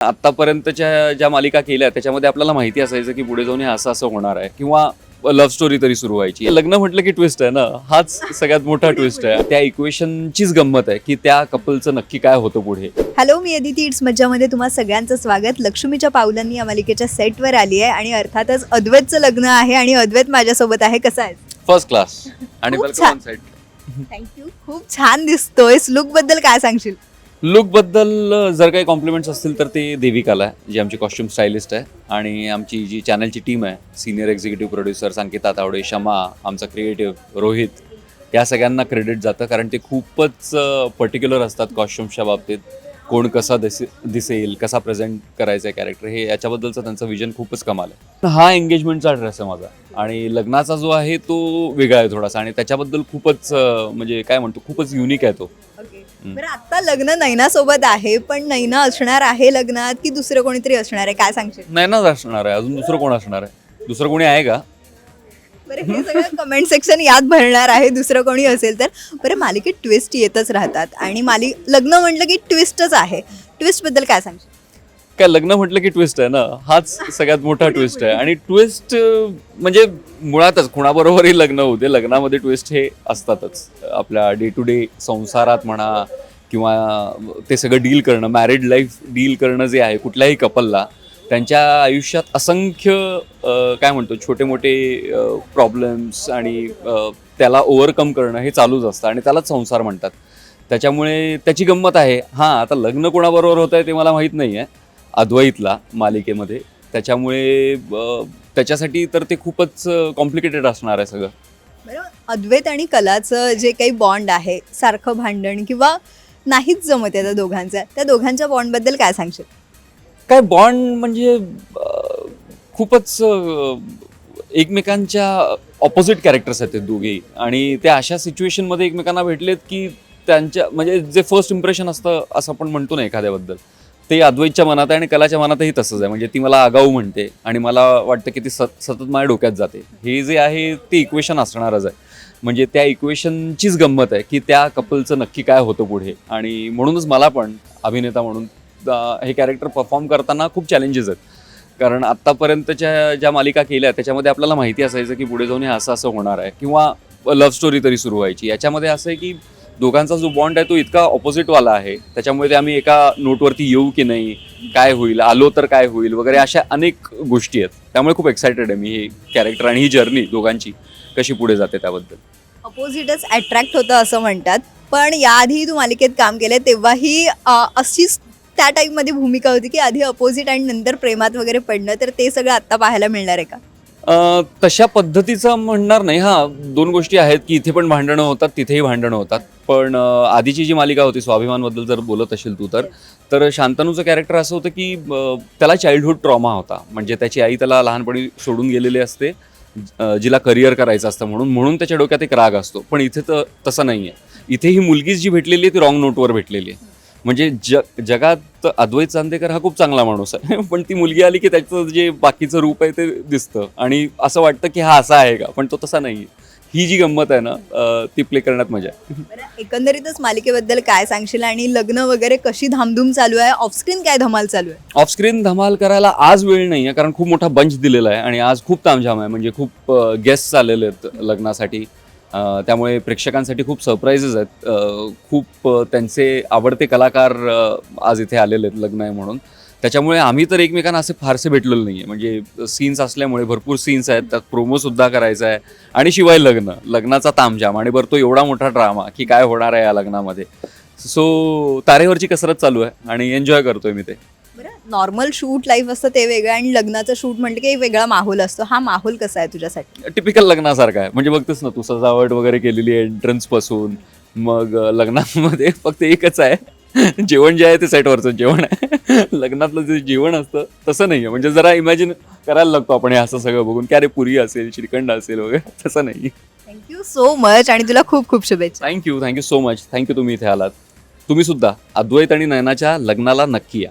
आतापर्यंतच्या ज्या मालिका केल्या त्याच्यामध्ये आपल्याला माहिती असायचं की पुढे जाऊन हे असं असं होणार आहे किंवा लव्ह स्टोरी तरी सुरू व्हायची. लग्न म्हटलं की ट्विस्ट आहे ना? हाच सगळ्यात मोठा ट्विस्ट आहे. त्या इक्वेशनचीच गंमत आहे की त्या कपलचं नक्की काय होतं पुढे. हॅलो मी अदिती. इट्स मज्जामध्ये तुम्हा सगळ्यांचं स्वागत. लक्ष्मीच्या पावलांनी या मालिकेच्या सेटवर आली आहे आणि अर्थातच अद्वैतचं लग्न आहे आणि अद्वैत माझ्यासोबत आहे. कसा आहे फर्स्ट क्लास आणि थँक्यू खूप छान दिसतोयस. लुकबद्दल काय सांगशील? लुकबद्दल जर काही कॉम्प्लिमेंट्स असतील तर ते देविकाला आहे जी आमची कॉस्ट्युम स्टायलिस्ट आहे. आणि आमची जी चॅनलची टीम आहे senior executive producer Sanketa Tawde Shama आमचा क्रिएटिव्ह रोहित या सगळ्यांना क्रेडिट जातं. कारण ते खूपच पर्टिक्युलर असतात कॉस्ट्युम्सच्या बाबतीत. कोण कसा दिसे दिसेल कसा प्रेझेंट करायचं आहे कॅरेक्टर हे याच्याबद्दलचं त्यांचं विजन खूपच कमाल आहे. हा एंगेजमेंटचा ड्रेस आहे माझा. आणि लग्नाचा जो आहे तो वेगळा आहे थोडासा. आणि त्याच्याबद्दल खूपच म्हणजे काय म्हणतो खूपच युनिक आहे तो. हम्म. बरं आता लग्न नैना सोबत आहे पण नैना असणार आहे लग्नात की दुसरं कोणीतरी असणार आहे? काय सांगशील? नाही ना असणार आहे अजून दुसरं कोण असणार आहे? दुसरं कोणी आहे का? बरं हे सगळं कमेंट सेक्शन याद भरणार आहे दुसरं कोणी असेल तर. बरं मालिकेत ट्विस्ट येतच राहतात आणि मालिक लग्न म्हटलं की ट्विस्टच आहे. ट्विस्टबद्दल काय सांगशील? काय लग्न म्हटलं की ट्विस्ट आहे ना? हाच सगळ्यात मोठा ट्विस्ट आहे. आणि ट्विस्ट म्हणजे मुळातच कुणाबरोबरही लग्न होते लग्नामध्ये ट्विस्ट हे असतातच. आपल्या डे टू डे संसारात म्हणा किंवा ते सगळं डील करणं मॅरिड लाईफ डील करणं जे आहे कुठल्याही कपलला त्यांच्या आयुष्यात असंख्य काय म्हणतो छोटे मोठे प्रॉब्लेम्स आणि त्याला ओव्हरकम करणं हे चालूच असतं आणि त्यालाच संसार म्हणतात. त्याच्यामुळे त्याची गंमत आहे हां आता लग्न कोणाबरोबर होत आहे ते मला माहीत नाही आहे अद्वैतला मालिकेमध्ये. त्याच्यामुळे त्याच्यासाठी तर ते खूपच कॉम्प्लिकेटेड असणार आहे सगळं. बरं अद्वैत आणि कलाचं जे काही बॉन्ड आहे सारखं भांडण किंवा नाहीच जमत आहे त्या दोघांचं त्या दोघांच्या बॉन्डबद्दल काय सांगशील? काय बॉन्ड म्हणजे खूपच एकमेकांच्या ऑपोजिट कॅरेक्टर्स आहेत ते दोघेही. आणि ते अशा सिच्युएशनमध्ये एकमेकांना भेटलेत की त्यांच्या म्हणजे जे फर्स्ट इम्प्रेशन असतं असं आपण म्हणतो ना एखाद्याबद्दल. ते अद्वैतच्या मनात आहे आणि कलाच्या मनातही तसंच आहे. म्हणजे ती मला आगाऊ म्हणते आणि मला वाटतं की ती सत सतत माझ्या डोक्यात जाते. हे जे आहे ते इक्वेशन असणारच आहे. म्हणजे त्या इक्वेशनचीच गंमत आहे की त्या कपलचं नक्की काय होतं पुढे. आणि म्हणूनच मला पण अभिनेता म्हणून हे कॅरेक्टर परफॉर्म करताना खूप चॅलेंजेस आहेत. कारण आत्तापर्यंतच्या ज्या मालिका केल्या त्याच्यामध्ये आपल्याला माहिती असायचं की पुढे जाऊन हे असं असं होणार आहे. किंवा लव्ह स्टोरी तरी सुरू व्हायची. याच्यामध्ये असं आहे की दोघांचा जो बॉन्ड आहे तो इतका ऑपोजिटवाला आहे. त्याच्यामुळे ते आम्ही एका नोटवरती येऊ की नाही काय होईल आलो तर काय होईल वगैरे अशा अनेक गोष्टी आहेत. त्यामुळे खूप एक्सायटेड आहे मी हे कॅरेक्टर आणि ही जर्नी दोघांची कशी पुढे जाते त्याबद्दल. अपोजिटच अट्रॅक्ट होतं असं म्हणतात. पण याआधी तू मालिकेत काम केलं तेव्हाही अशीच त्या टाईपमध्ये भूमिका होती की आधी अपोजिट आणि नंतर प्रेमात वगैरे पडणं तर ते सगळं आत्ता पाहायला मिळणार आहे का? तशा पद्धतीचं म्हणणार नाही. हां दोन गोष्टी आहेत की इथे पण भांडणं होतात तिथेही भांडणं होतात. पण आधीची जी मालिका होती स्वाभिमानबद्दल जर बोलत असेल तू तर तर शांतनूचं कॅरेक्टर असं होतं की त्याला चाइल्डहुड ट्रॉमा होता. म्हणजे त्याची आई त्याला लहानपणी सोडून गेलेली असते जिला करिअर करायचं असतं म्हणून. म्हणून त्याच्या डोक्यात एक राग असतो. पण इथे तर तसं नाही आहे इथे ही मुलगी जी भेटलेली आहे ती रॉंग नोटवर भेटलेली आहे. म्हणजे जग जगात अद्वैत चांदेकर हा खूप चांगला माणूस आहे. पण ती मुलगी आली की त्याचं जे बाकीचं रूप आहे ते दिसतं. आणि असं वाटतं की हा असा आहे का? पण तो तसा नाही ही जी गंमत आहे ना ती प्ले करण्यात मजा आहे. एकंदरीतच मालिकेबद्दल काय सांगशील आणि लग्न वगैरे कशी धामधूम चालू आहे? ऑफस्क्रीन काय धमाल चालू आहे? ऑफस्क्रीन धमाल करायला आज वेळ नाही आहे कारण खूप मोठा बंच दिलेला आहे आणि आज खूप तामझाम आहे. म्हणजे खूप गेस्ट आलेले आहेत लग्नासाठी. त्यामुळे प्रेक्षकांसाठी खूप सरप्राईजेस आहेत. खूप त्यांचे आवडते कलाकार आज इथे आलेले आहेत लग्न आहे म्हणून. त्याच्यामुळे आम्ही तर एकमेकांना असे फारसे भेटलेलो नाही आहे म्हणजे सीन्स असल्यामुळे भरपूर सीन्स आहेत त्यात प्रोमोसुद्धा करायचा आहे. आणि शिवाय लग्न. लग्नाचा तामझाम आणि बरं तो एवढा मोठा ड्रामा की काय होणार आहे या लग्नामध्ये. सो तारेवरची कसरत चालू आहे आणि एन्जॉय करतोय मी ते. बरं नॉर्मल शूट लाईफ असतं ते वेगळं आणि लग्नाचं शूट म्हटलं की वेगळा माहोल असतो. हा माहोल कसा आहे तुझ्यासाठी? टिपिकल लग्नासारखा आहे. म्हणजे बघतेस ना तू सजावट वगैरे केलेली आहे एंट्रन्सपासून मग लग्नामध्ये फक्त एकच आहे. जेवण जे आहे ते सेटवरचं जेवण आहे. लग्नातलं जे जेवण असतं तसं नाही आहे म्हणजे जरा इमॅजिन करायला लागतो आपण हे असं सगळं बघून. की अरे पुरी असेल श्रीखंड असेल वगैरे तसं नाही थँक्यू सो मच आणि तुला खूप खूप शुभेच्छा. Thank you thank you so much thank you तुम्ही इथे आलात. तुम्ही सुद्धा अद्वैत आणि नयनाच्या लग्नाला नक्की या.